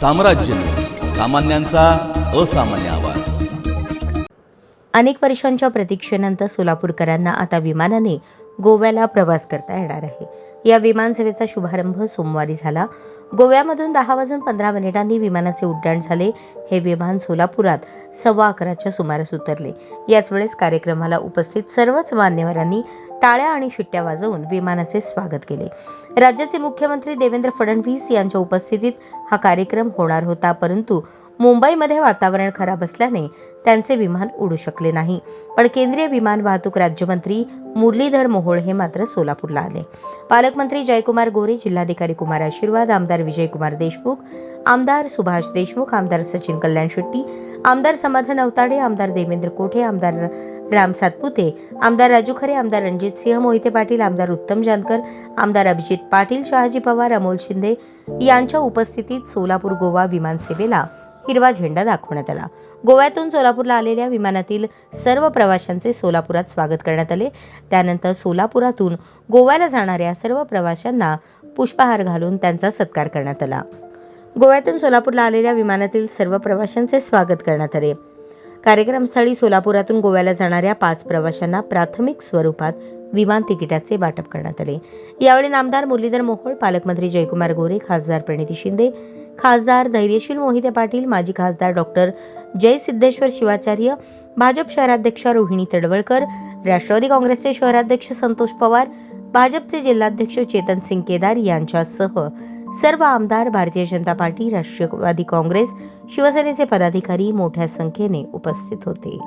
साम्राज्य. सामान्यांचा असामान्य आवाज. अनेक वर्षांच्या प्रतीक्षेनंतर सोलापूरकरांना आता विमानाने गोव्याला प्रवास करता येणार आहे. या विमानसेवेचा शुभारंभ सोमवारी झाला. गोव्यामधून दहा वाजून पंधरा मिनिटांनी विमानाचे उड्डाण झाले. हे विमान सोलापुरात सव्वा अकराच्या सुमारास उतरले. याच वेळेस कार्यक्रमाला उपस्थित सर्वच मान्यवरांनी टाळ्या आणि शिट्ट्या वाजवून विमानाचे स्वागत केले. राज्याचे मुख्यमंत्री देवेंद्र फडणवीस यांच्या उपस्थितीत हा कार्यक्रम होणार होता परंतु मुंबईमध्ये वातावरण खराब असल्याने त्यांचे विमान उडू शकले नाही. पण केंद्रीय विमान वाहतूक राज्यमंत्री मुरलीधर मोहोळ हे मात्र सोलापूरला आले. पालकमंत्री जयकुमार गोरे जिल्हाधिकारी कुमार आशीर्वाद आमदार विजयकुमार देशमुख आमदार सुभाष देशमुख आमदार सचिन कल्याण शेट्टी आमदार समाधान अवताडे आमदार देवेंद्र कोठे आमदार राम सातपुते आमदार राजू खरे आमदार रणजित सिंह मोहिते पाटील आमदार उत्तम जानकर आमदार अभिजित पाटील शहाजी पवार अमोल शिंदे यांच्या उपस्थितीत सोलापूर गोवा विमानसेवेला हिरवा झेंडा दाखवण्यात आला. गोव्यातून सोलापूरला आलेल्या विमानातील सर्व प्रवाशांचे सोलापुरात स्वागत करण्यात आले. त्यानंतर सोलापुरातून गोव्याला जाणाऱ्या सर्व प्रवाशांना पुष्पहार घालून त्यांचा सत्कार करण्यात आला. गोव्यातून सोलापूरला आलेल्या विमानातील सर्व प्रवाशांचे स्वागत करण्यात आले. कार्यक्रमस्थळी सोलापुरातून गोव्याला जाणाऱ्या पाच प्रवाशांना प्राथमिक स्वरूपात विमान तिकिटाचे वाटप करण्यात आले. यावेळी नामदार मुरलीधर मोहोळ पालकमंत्री जयकुमार गोरे खासदार प्रणिती शिंदे खासदार धैर्यशील मोहिते पाटील माजी खासदार डॉक्टर जय सिद्धेश्वर शिवाचार्य भाजप शहराध्यक्षा रोहिणी तडवळकर राष्ट्रवादी काँग्रेसचे शहराध्यक्ष संतोष पवार भाजपचे जिल्हाध्यक्ष चेतन सिंग केदार यांच्यासह सर्व आमदार भारतीय जनता पार्टी राष्ट्रवादी काँग्रेस शिवसेनेचे पदाधिकारी मोठ्या संख्येने उपस्थित होते.